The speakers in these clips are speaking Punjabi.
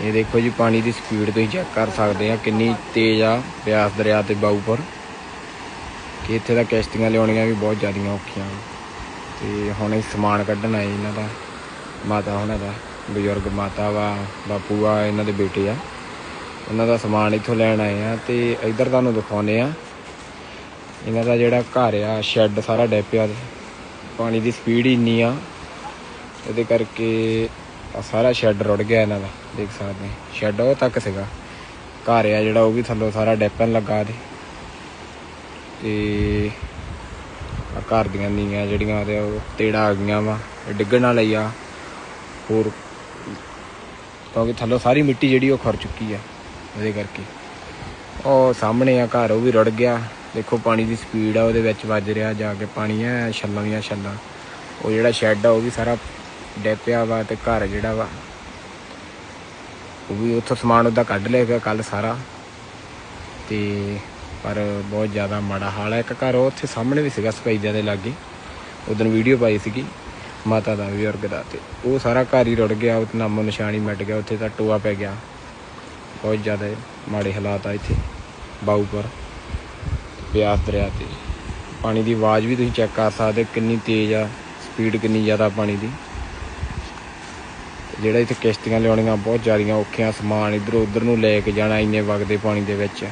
ਇਹ ਦੇਖੋ ਜੀ, ਪਾਣੀ ਦੀ ਸਪੀਡ ਤੁਸੀਂ ਚੈੱਕ ਕਰ ਸਕਦੇ ਆ, ਕਿੰਨੀ ਤੇਜ਼ ਆ ਬਿਆਸ ਦਰਿਆ ਤੇ ਬਾਊਪੁਰ ਕਿ ਇੱਥੇ ਤਾਂ ਕਿਸ਼ਤੀਆਂ ਲਿਆਉਣੀਆਂ ਵੀ ਬਹੁਤ ਜ਼ਿਆਦੀਆਂ ਔਖੀਆਂ ਤੇ ਹੁਣ ਇਹ ਸਮਾਨ ਕੱਢਣ ਆਏ ਇਹਨਾਂ ਦਾ, ਮਾਤਾ ਉਹਨਾਂ ਦਾ, ਬਜ਼ੁਰਗ ਮਾਤਾ ਵਾ, ਬਾਪੂ ਆ, ਇਹਨਾਂ ਦੇ ਬੇਟੇ ਆ। ਉਹਨਾਂ ਦਾ ਸਮਾਨ ਇੱਥੋਂ ਲੈਣ ਆਏ ਆ ਤੇ ਇੱਧਰ ਤੁਹਾਨੂੰ ਦਿਖਾਉਨੇ ਆ। ਇਹਨਾਂ ਦਾ ਜਿਹੜਾ ਘਰ ਆ ਸ਼ੈੱਡ ਸਾਰਾ ਡੈਪਿਆ ਪਾਣੀ ਦੀ ਸਪੀਡ ਹੀ ਇੰਨੀ ਆ, ਇਹਦੇ ਕਰਕੇ ਆ ਸਾਰਾ ਸ਼ੈੱਡ ਰੁੜ ਗਿਆ ਇਹਨਾਂ ਦਾ, ਦੇਖ ਸਕਦੇ ਸ਼ੈੱਡ ਉਹ ਤੱਕ ਸੀਗਾ। ਘਰ ਆ ਜਿਹੜਾ, ਉਹ ਵੀ ਥੱਲੋਂ ਸਾਰਾ ਡੈਪਣ ਲੱਗਾ ਤੇ ਤੇ ਆ ਘਰ ਦੀਆਂ ਨੀਆਂ ਜਿਹੜੀਆਂ ਤੇ ਉਹ ਤੇੜਾ ਆ ਗਈਆਂ ਵਾ ਡਿੱਗਣ ਵਾਲਾ ਹੀ ਆ। ਹੋਰ ਕਿਉਂਕਿ ਥੱਲੋਂ ਸਾਰੀ ਮਿੱਟੀ ਜਿਹੜੀ ਉਹ ਖੜ ਚੁੱਕੀ ਆ, ਉਹਦੇ ਕਰਕੇ। ਉਹ ਸਾਹਮਣੇ ਆ ਘਰ, ਉਹ ਵੀ ਰੁੜ ਗਿਆ। ਦੇਖੋ ਪਾਣੀ ਦੀ ਸਪੀਡ ਆ, ਉਹਦੇ ਵਿੱਚ ਵੱਜ ਰਿਹਾ, ਜਾ ਕੇ ਪਾਣੀ ਆ, ਛੱਲਾਂ ਦੀਆਂ ਛੱਲਾਂ। ਉਹ ਜਿਹੜਾ ਸ਼ੈੱਡ ਆ, ਉਹ ਵੀ ਸਾਰਾ ਡੈਪਿਆ ਵਾ ਤੇ ਘਰ ਜਿਹੜਾ ਵਾ, ਉਹ ਵੀ ਉੱਥੋਂ ਸਮਾਨ ਉਹਦਾ ਕੱਢ ਲਿਆ ਪਿਆ ਕੱਲ ਸਾਰਾ। ਤੇ ਪਰ ਬਹੁਤ ਜ਼ਿਆਦਾ ਮਾੜਾ ਹਾਲ ਹੈ ਇੱਕ ਘਰ ਉਹ ਉੱਥੇ ਸਾਹਮਣੇ ਵੀ ਸੀਗਾ ਸਪੈਦਿਆਂ ਦੇ ਲਾਗੇ। ਉਦੋਂ ਵੀਡੀਓ ਪਾਈ ਸੀਗੀ, ਮਾਤਾ ਦਾ ਬਜ਼ੁਰਗ ਦਾ ਤੇ ਉਹ ਸਾਰਾ ਘਰ ਹੀ ਰੁੜ ਗਿਆ ਉਹ ਨਾਮੋ ਨਿਸ਼ਾਨੀ ਮਿਟ ਗਿਆ, ਉੱਥੇ ਤਾਂ ਟੋਆ ਪੈ ਗਿਆ। ਬਹੁਤ ਜ਼ਿਆਦਾ ਮਾੜੇ ਹਾਲਾਤ ਆ ਇੱਥੇ ਬਾਊਪੁਰ ਬਿਆਸ ਦਰਿਆ ਤੇ। ਪਾਣੀ ਦੀ ਆਵਾਜ਼ ਵੀ ਤੁਸੀਂ ਚੈੱਕ ਕਰ ਸਕਦੇ ਕਿੰਨੀ ਤੇਜ਼ ਆ ਸਪੀਡ ਕਿੰਨੀ ਜ਼ਿਆਦਾ ਪਾਣੀ ਦੀ। ਜਿਹੜਾ ਇੱਥੇ ਕਿਸ਼ਤੀਆਂ ਲਿਆਉਣੀਆਂ ਬਹੁਤ ਜ਼ਿਆਦੀਆਂ ਔਖੀਆਂ ਸਮਾਨ ਇਧਰੋਂ ਉਧਰ ਨੂੰ ਲੈ ਕੇ ਜਾਣਾ ਇੰਨੇ ਵਗਦੇ ਪਾਣੀ ਦੇ ਵਿੱਚ।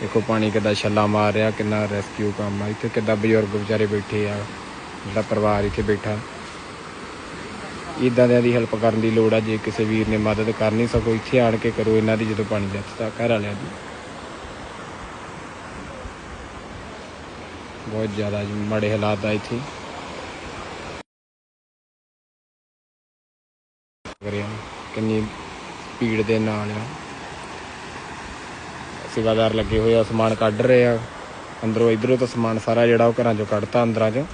ਦੇਖੋ ਪਾਣੀ ਕਿੱਦਾਂ ਛੱਲਾ ਮਾਰ ਰਿਹਾ, ਕਿੰਨਾ ਰੈਸਕਿਊ ਕੰਮ ਆ। ਇੱਥੇ ਕਿੱਦਾਂ ਬਜ਼ੁਰਗ ਵਿਚਾਰੇ ਬੈਠੇ ਆ, ਜਿਹੜਾ ਪਰਿਵਾਰ ਇੱਥੇ ਬੈਠਾ। ਇਦਾਂ ਦਿਆਂ ਦੀ ਹੈਲਪ ਕਰਨ ਦੀ ਲੋੜ ਆ, ਜੇ ਕਿਸੇ ਵੀਰ ਨੇ ਮਦਦ ਕਰਨੀ ਸਕੋ, ਇੱਥੇ ਆਣ ਕੇ ਕਰੋ ਇਹਨਾਂ ਦੀ ਜਦੋਂ ਪਾਣੀ ਦਿੱਤਾ ਘਰ ਵਾਲਿਆਂ ਦੀ। ਬਹੁਤ ਜ਼ਿਆਦਾ ਮਾੜੇ ਹਾਲਾਤ ਆ ਇੱਥੇ। ਕਰਿਆ, ਕਿੰਨੀ ਭੀੜ ਦੇ ਨਾਲ ਆ। ਸੇਵਾਦਾਰ ਲੱਗੇ ਹੋਏ ਆ, ਸਮਾਨ ਕੱਢ ਰਹੇ ਆ। ਅੰਦਰੋਂ ਇਧਰੋਂ ਤਾਂ ਸਮਾਨ ਸਾਰਾ ਜਿਹੜਾ ਉਹ ਘਰਾਂ ਚੋਂ ਕੱਢਤਾ, ਅੰਦਰਾਂ ਚੋਂ।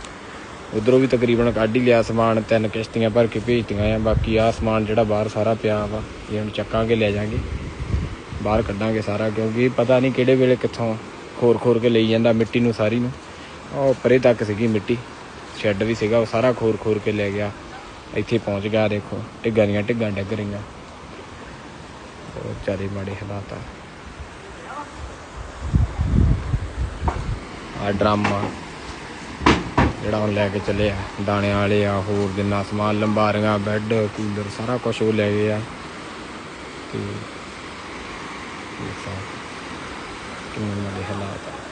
ਉਧਰੋਂ ਵੀ ਤਕਰੀਬਨ ਕੱਢ ਹੀ ਲਿਆ ਸਮਾਨ, ਤਿੰਨ ਕਿਸ਼ਤੀਆਂ ਭਰ ਕੇ ਭੇਜਤੀਆਂ ਆ। ਬਾਕੀ ਆ ਸਮਾਨ ਜਿਹੜਾ ਬਾਹਰ ਸਾਰਾ ਪਿਆ ਵਾ, ਇਹ ਹੁਣ ਚੱਕਾਂਗੇ, ਲੈ ਜਾਾਂਗੇ। ਬਾਹਰ ਕੱਢਾਂਗੇ ਸਾਰਾ, ਕਿਉਂਕਿ ਪਤਾ ਨਹੀਂ ਕਿਹੜੇ ਵੇਲੇ ਕਿੱਥੋਂ ਖੋਰ ਖੋਰ ਕੇ ਲਈ ਜਾਂਦਾ ਮਿੱਟੀ ਨੂੰ, ਸਾਰੀ ਨੂੰ। ਉਹ ਪਰੇ ਤੱਕ ਸੀਗੀ ਮਿੱਟੀ। ਸ਼ੈੱਡ ਵੀ ਸੀਗਾ, ਉਹ ਸਾਰਾ ਖੋਰ ਖੋਰ ਕੇ ਲੈ ਗਿਆ। ਇੱਥੇ ਪਹੁੰਚ ਗਿਆ, ਦੇਖੋ, ਢਿੱਗਾਂ ਦੀਆਂ ਢਿੱਗਾਂ ਡਿੱਗ ਰਹੀਆਂ। ਬਹੁਤ ਜ਼ਿਆਦਾ ਮਾੜੇ ਹਾਲਾਤ ਆ। ਆ ਡਰਾਮਾ ਜਿਹੜਾ ਹੁਣ ਲੈ ਕੇ ਚੱਲੇ ਆ ਦਾਣੇ ਵਾਲੇ ਆ, ਹੋਰ ਜਿੰਨਾ ਸਮਾਨ, ਲੰਬਾਰੀਆਂ, ਬੈੱਡ, ਕੂਲਰ, ਸਾਰਾ ਕੁਝ ਉਹ ਲੈ ਗਏ ਆ। ਤੇ ਇਹ ਸਾ ਕਿੰਨੇ ਮਾੜੇ ਹਾਲਾਤ ਆ?